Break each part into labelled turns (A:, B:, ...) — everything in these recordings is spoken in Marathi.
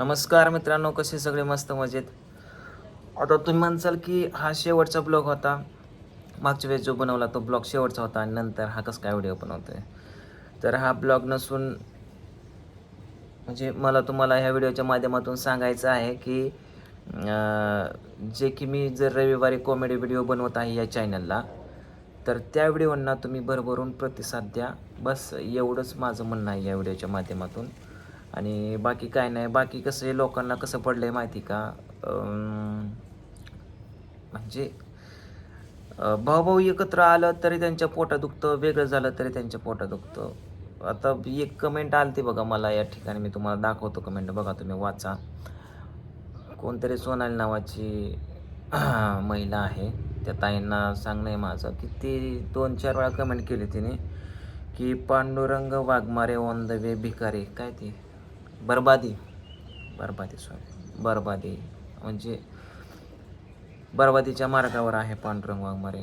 A: नमस्कार मित्रांनो कसे सगळे मस्त मजेत? आता तुम्ही म्हणसाल की हा शेवटचा ब्लॉग होता. मागच्या वेळेस जो बनवला तो ब्लॉग शेवटचा होता आणि नंतर हा कसं काय व्हिडिओ बनवतोय? तर हा ब्लॉग नसून म्हणजे मला तुम्हाला ह्या व्हिडिओच्या माध्यमातून सांगायचं आहे की जे की मी जर रविवारी कॉमेडी व्हिडिओ बनवत आहे या चॅनलला तर त्या व्हिडिओंना तुम्ही भरभरून प्रतिसाद द्या. बस एवढंच माझं म्हणणं आहे या व्हिडिओच्या माध्यमातून. आणि बाकी काय नाही बाकी कसं आहे लोकांना कसं पडलं आहे माहिती का? म्हणजे भाऊभाऊ एकत्र आलं तरी त्यांच्या पोटा दुखतं वेगळं झालं तरी त्यांच्या पोटा दुखतं. आता एक कमेंट आलती बघा मला या ठिकाणी मी तुम्हाला दाखवतो कमेंट बघा तुम्ही वाचा. कोणतरी सोनाली नावाची महिला आहे. त्या ताईंना सांगणं आहे माझं की ती दोन चार वेळा कमेंट केली तिने की Pandurang Waghmare on the way भिकारी काय ती? बरबादी. बरबादी सॉरी बरबादी. म्हणजे बरबादीच्या मार्गावर आहे पांडुरंग वाघमारे.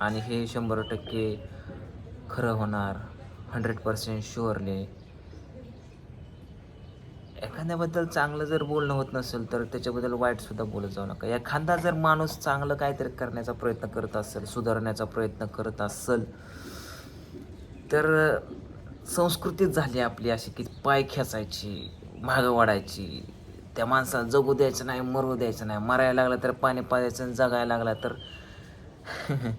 A: आणि हे शंभर टक्के खरं होणार हंड्रेड पर्सेंट शुअरले एखाद्याबद्दल चांगलं जर बोलणं होत नसेल तर त्याच्याबद्दल वाईटसुद्धा बोलत जाऊ नका. एखादा जर माणूस चांगलं काहीतरी करण्याचा प्रयत्न करत असेल सुधारण्याचा प्रयत्न करत असेल तर संस्कृतीच झाली आपली अशी की पाय खेचायची मागं वाढायची. त्या माणसाला जगू द्यायचं नाही मरू द्यायचं नाही. मरायला लागला तर पाणी पाजायचं आणि जगायला लागला तर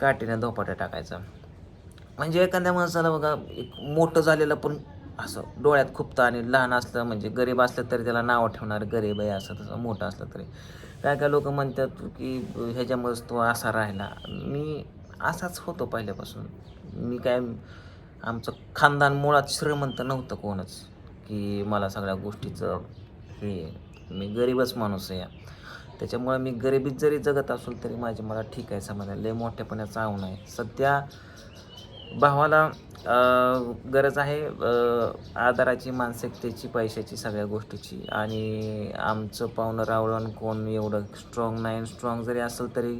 A: काठीने धोपाट्या टाकायचा. म्हणजे एखाद्या माणसाला बघा एक मोठं झालेलं पण असं डोळ्यात खुपतं आणि लहान असलं म्हणजे गरीब असलं तरी त्याला नावं ठेवणार गरीब आहे असं तसं मोठं असलं तरी. काय काय लोक म्हणतात की ह्याच्यामुळेच तो असा राहिला. मी असाच होतो पहिल्यापासून. मी काय आमचं खानदान मुळात श्रीमंत नव्हतं कोणच. की मला सगळ्या गोष्टीचं हे मी गरीबच माणूस आहे. त्याच्यामुळे मी गरिबीत जरी जगत असेल तरी माझी मला ठीक आहे समाधान लय मोठेपणाचं आव आहे. सध्या भावाला गरज आहे आदाराची आधाराची मानसिकतेची पैशाची सगळ्या गोष्टीची. आणि आमचं पाहुणं रावळण कोण एवढं स्ट्रॉंग नाही स्ट्रॉंग जरी असेल तरी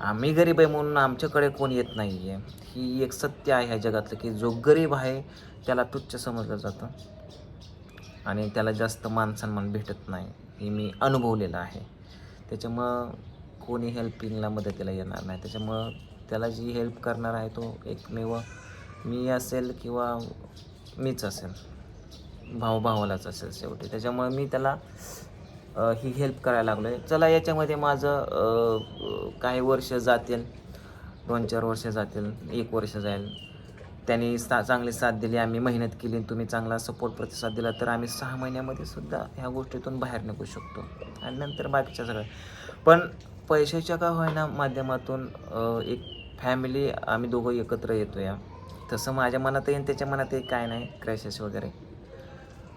A: आम्ही गरीब आहे म्हणून आमच्याकडे कोण येत नाही आहे ही एक सत्य आहे ह्या जगातलं की जो गरीब आहे त्याला तुच्छ समजलं जातं. आणि त्याला जास्त मानसन्मान भेटत नाही हे मी अनुभवलेलं आहे. त्याच्यामुळं कोणी हेल्पिंगला मदतीला येणार नाही. त्याच्यामुळं त्याला जी हेल्प करणार आहे तो एकमेव मी असेल किंवा मीच असेल. भाऊ भावालाच असेल शेवटी. त्याच्यामुळे मी त्याला ही हेल्प करायला लागलो आहे चला याच्यामध्ये माझं काही वर्ष जातील. दोन चार वर्ष जातील. एक वर्ष जाईल. त्यांनी सा चांगली साथ दिली. आम्ही मेहनत केली. तुम्ही चांगला सपोर्ट प्रतिसाद दिला. तर आम्ही सहा महिन्यामध्ये सुद्धा ह्या गोष्टीतून बाहेर निघू शकतो. आणि नंतर बाकीच्या सगळ्या पण पैशाच्या का होईना माध्यमातून एक फॅमिली आम्ही दोघं एकत्र येतो या तसं माझ्या मनात येईन त्याच्या मनात काय नाही. क्रॅशेस वगैरे.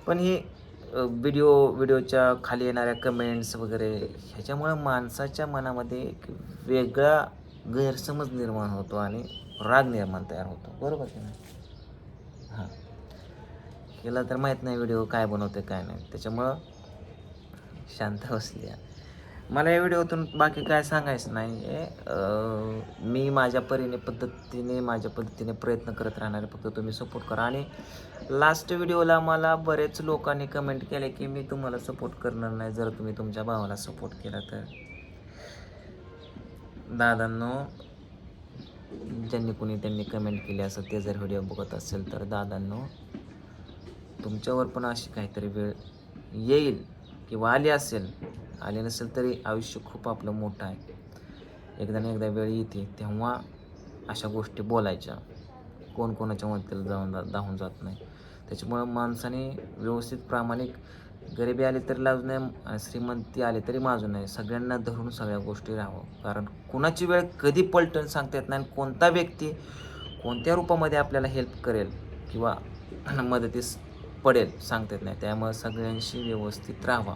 A: पण ही व्हिडिओ व्हिडिओच्या खाली येणाऱ्या कमेंट्स वगैरे ह्याच्यामुळं माणसाच्या मनामध्ये एक वेगळा गैरसमज निर्माण होतो आणि राग निर्माण तयार होतो. बरोबर की नाही? हां. केला तर माहीत नाही व्हिडिओ काय बनवते काय नाही. त्याच्यामुळं शांत बसली आहे. मला या व्हिडिओतून बाकी काय सांगायचं नाही आहे मी माझ्या परीने पद्धतीने माझ्या पद्धतीने प्रयत्न करत राहणार फक्त तुम्ही सपोर्ट करा. आणि लास्ट व्हिडिओला मला बरेच लोकांनी कमेंट केले की मी तुम्हाला सपोर्ट करणार नाही. जर तुम्ही तुमच्या भावाला सपोर्ट केला तर. दादांनो ज्यांनी कोणी त्यांनी कमेंट केली असं ते जर व्हिडिओ बघत असेल तर दादांनो तुमच्यावर पण अशी काहीतरी वेळ येईल किंवा आली असेल आले नसेल तरी आयुष्य खूप आपलं मोठं आहे. एकदा ना एकदा वेळ येते तेव्हा अशा गोष्टी बोलायच्या. कोण कोणाच्या मदतीला जाऊन जा धावून जात नाही. त्याच्यामुळं माणसाने व्यवस्थित प्रामाणिक गरिबी आली तरी लाजू नये आणि श्रीमंती आली तरी माजू नये सगळ्यांना धरून सगळ्या गोष्टी राहावं. कारण कुणाची वेळ कधी पलटण सांगता येत नाही आणि कोणता व्यक्ती कोणत्या रूपामध्ये आपल्याला हेल्प करेल किंवा मदतीस पडेल सांगता येत नाही. त्यामुळे सगळ्यांशी व्यवस्थित राहावा.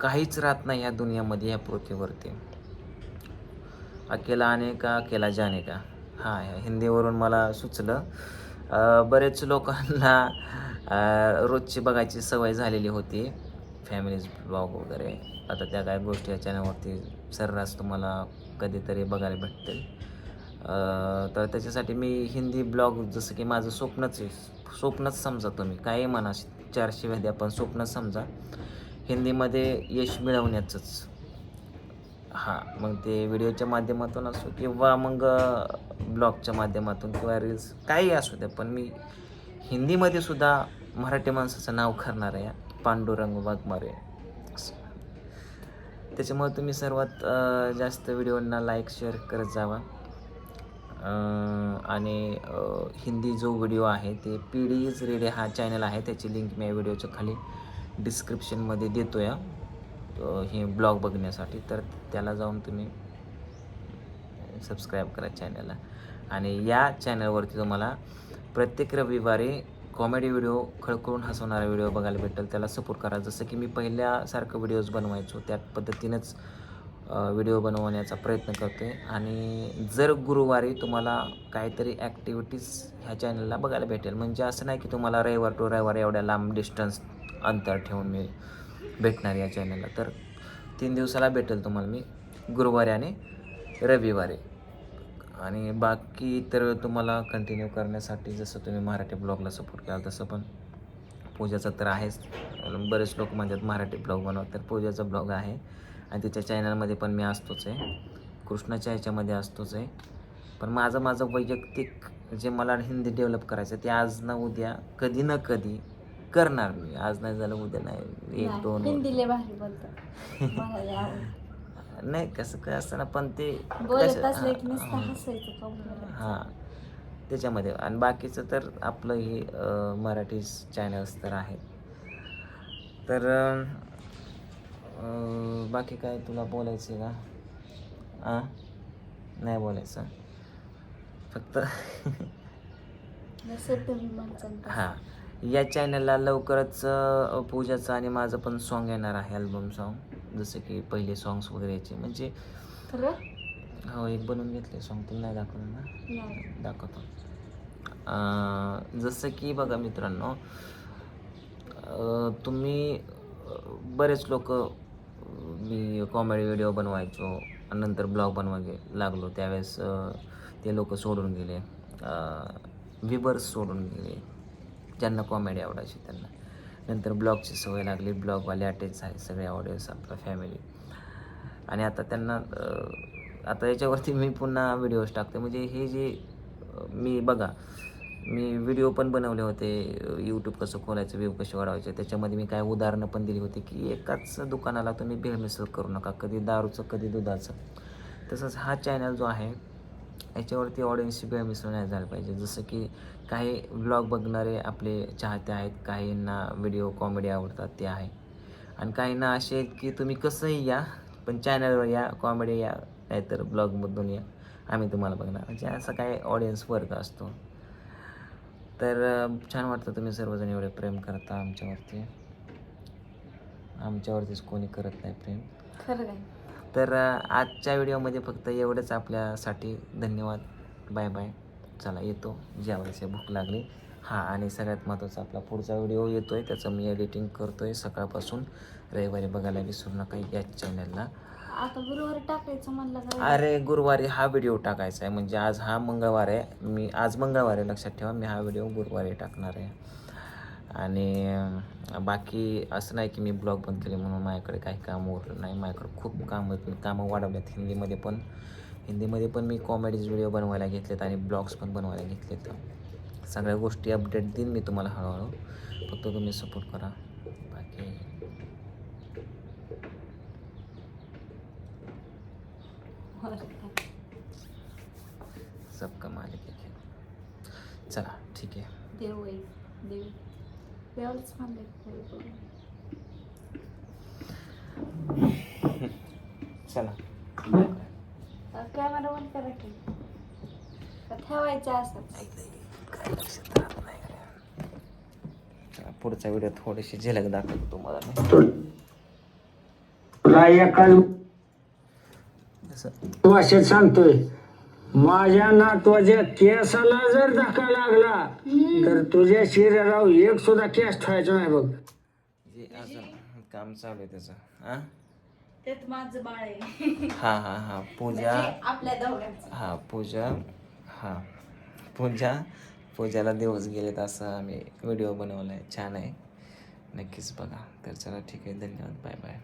A: काहीच राहत नाही या दुनियामध्ये ह्या पृथ्वीवरती. अकेला आणे का अकेला जाने का? हां हिंदीवरून मला सुचलं बरेच लोकांना रोजची बघायची सवय झालेली होती फॅमिलीज ब्लॉग वगैरे. आता त्या काय गोष्टी या चॅनलवरती सर्रास तुम्हाला कधीतरी बघायला भेटतील. तर त्याच्यासाठी मी हिंदी ब्लॉग जसं की माझं स्वप्नच आहे. स्वप्नच समजा तुम्ही. काही म्हणा चारशे शिव्या आपण पण स्वप्न समजा. हिंदीमध्ये यश मिळवण्याचंच. हां मग ते व्हिडिओच्या माध्यमातून असो किंवा मग ब्लॉगच्या माध्यमातून किंवा रील्स काही असू द्या पण मी हिंदीमध्ये सुद्धा मराठी माणसाचं नाव करणार आहे पांडुरंग वाघमारे. त्याच्यामुळे तुम्ही सर्वात जास्त व्हिडिओंना लाईक शेअर करत जावा. आणि हिंदी जो व्हिडिओ आहे ते पी डी इज रेडी हा चॅनल आहे त्याची लिंक मी या व्हिडिओच्या खाली डिस्क्रिप्शनमध्ये देतो या हे ब्लॉग बघण्यासाठी. तर त्याला जाऊन तुम्ही सबस्क्राईब करा चॅनलला आणि या चॅनलवरती तुम्हाला प्रत्येक रविवारी कॉमेडी व्हिडिओ खळखळून हसवणारा व्हिडिओ बघायला भेटेल. त्याला सपोर्ट करा. जसं की मी पहिल्यासारखं व्हिडिओज बनवायचो त्या पद्धतीनंच व्हिडिओ बनवण्याचा प्रयत्न करतो. आहे आणि जर गुरुवारी तुम्हाला काहीतरी ॲक्टिव्हिटीज ह्या चॅनलला बघायला भेटेल. म्हणजे असं नाही की तुम्हाला रविवार टू रविवार एवढ्या लांब डिस्टन्स अंतर ठेवून मी भेटणार या चॅनलला तर तीन दिवसाला भेटेल तुम्हाला मी गुरुवारी आणि रविवारी. आणि बाकी तर तुम्हाला कंटिन्यू करण्यासाठी जसं तुम्ही मराठी ब्लॉगला सपोर्ट केला तसं पण पूजाचं तर आहेच. बरेच लोक म्हणतात मराठी ब्लॉग बनवतात तर पूजाचा ब्लॉग आहे. आणि तिच्या चॅनलमध्ये पण मी असतोच आहे. कृष्णाच्या ह्याच्यामध्ये असतोच आहे. पण माझं माझं वैयक्तिक जे मला हिंदी डेव्हलप करायचं ते आज ना उद्या कधी ना कधी करणार मी. आज नाही झालं उद्या नाही. एक दोन. नाही कसं काय असतं ना पण ते हां, त्याच्यामध्ये. आणि बाकीचं तर आपलं हे मराठी चॅनल्स तर आहेत. तर बाकी काय तुला बोलायचं आहे का? आ? नाही बोलायचं. फक्त. हां. या चॅनलला लवकरच पूजाचं आणि माझं पण सॉन्ग येणार आहे अल्बम सॉन्ग जसं की पहिले सॉंग्स वगैरे याचे. म्हणजे हो एक बनवून घेतले सॉन्ग तुला नाही दाखवलं ना? दाखवतो. जसं की बघा मित्रांनो तुम्ही बरेच लोक मी कॉमेडी व्हिडिओ बनवायचो आणि नंतर ब्लॉग बनवाय लागलो. त्यावेळेस ते लोक सोडून गेले. विबर्स सोडून गेले. ज्यांना कॉमेडी आवडायची त्यांना. नंतर ब्लॉगची सवय लागली. ब्लॉगवाले अटॅच आहे सगळे ऑडियन्स आपला फॅमिली आणि आता त्यांना आता याच्यावरती मी पुन्हा व्हिडिओज टाकते. म्हणजे हे जे मी बघा मी व्हिडिओ पण बनवले होते यूट्यूब कसं खोलायचं व्यू कसे वाढवायचे त्याच्यामध्ये मी काय उदाहरणं पण दिली होती की एकाच दुकानाला तुम्ही भेळमिसळ करू नका कधी दारूचं कधी दुधाचं. तसंच हा चॅनल जो आहे याच्यावरती ऑडियन्सची भेळमिसळ नाही झाली पाहिजे. जसं की काही व्लॉग बघणारे आपले चाहते आहेत काहींना व्हिडिओ कॉमेडी आवडतात ते आहे. आणि काहींना असे आहेत की तुम्ही कसंही या पण चॅनलवर या कॉमेडी या नाहीतर ब्लॉगमधून या. आम्ही तुम्हाला बघणार. म्हणजे असं काही ऑडियन्स वर्ग असतो. तर छान वाटतं तुम्ही सर्वजण एवढे प्रेम करता आमच्यावरती. आमच्यावरतीच कोणी करत नाही प्रेम.
B: खरं
A: तर आजच्या व्हिडिओमध्ये फक्त एवढंच आपल्यासाठी. धन्यवाद. Bye bye. चला येतो. जेवायची भूक लागली. हां आणि सगळ्यात महत्त्वाचा आपला पुढचा व्हिडिओ येतो आहे त्याचं मी एडिटिंग करतो आहे सकाळपासून. रविवारी बघायला विसरू नका याच चॅनलला
B: आता गुरुवारी टाकायचं म्हणलं का
A: अरे गुरुवारी हा व्हिडिओ टाकायचा आहे. म्हणजे आज हा मंगळवार आहे. मी आज मंगळवार आहे. लक्षात ठेवा मी हा व्हिडिओ गुरुवारी टाकणार आहे. आणि बाकी असं नाही की मी ब्लॉग बंद केले म्हणून माझ्याकडे काही काम उरलं नाही. माझ्याकडे खूप कामं आहेत. मी कामं वाढवलेत हिंदीमध्ये पण. हिंदीमध्ये पण मी कॉमेडीज व्हिडिओ बनवायला घेतलेत आणि ब्लॉग्स पण बनवायला घेतलेत. सगळ्या गोष्टी अपडेट देईन मी तुम्हाला हळूहळू. फक्त तुम्ही सपोर्ट करा बाकी
B: बरं काय.
A: सबका मालिक एक है। चला ठीक आहे
B: देव आहे देव। देवालाच म्हणले
A: चला।
B: कॅमेरा बंद करा की. ठेवायचं असंच.
A: काय लक्षात राहत नाही गड्या. चला, पुढचा व्हिडिओ थोडीशी झलक दाखवतो तुम्हाला जसं
C: भाषेत सांगतोय. माझ्या नातवाच्या केसाला जर धक्का लागला तर तुझ्या शरीरावर एक सुद्धा केस ठेवायचा नाही बघ.
A: जे असं काम चालू आहे त्याचं हां?
B: तेच माझं बाळ आहे.
A: हां हां हां. पूजा.
B: आपल्या दौऱ्याचं.
A: हां पूजा. हां. पूजा. पूजाला दिवस गेलेत असं आम्ही व्हिडिओ बनवला आहे छान आहे. नक्कीच बघा. तर चला ठीक आहे. धन्यवाद. Bye bye.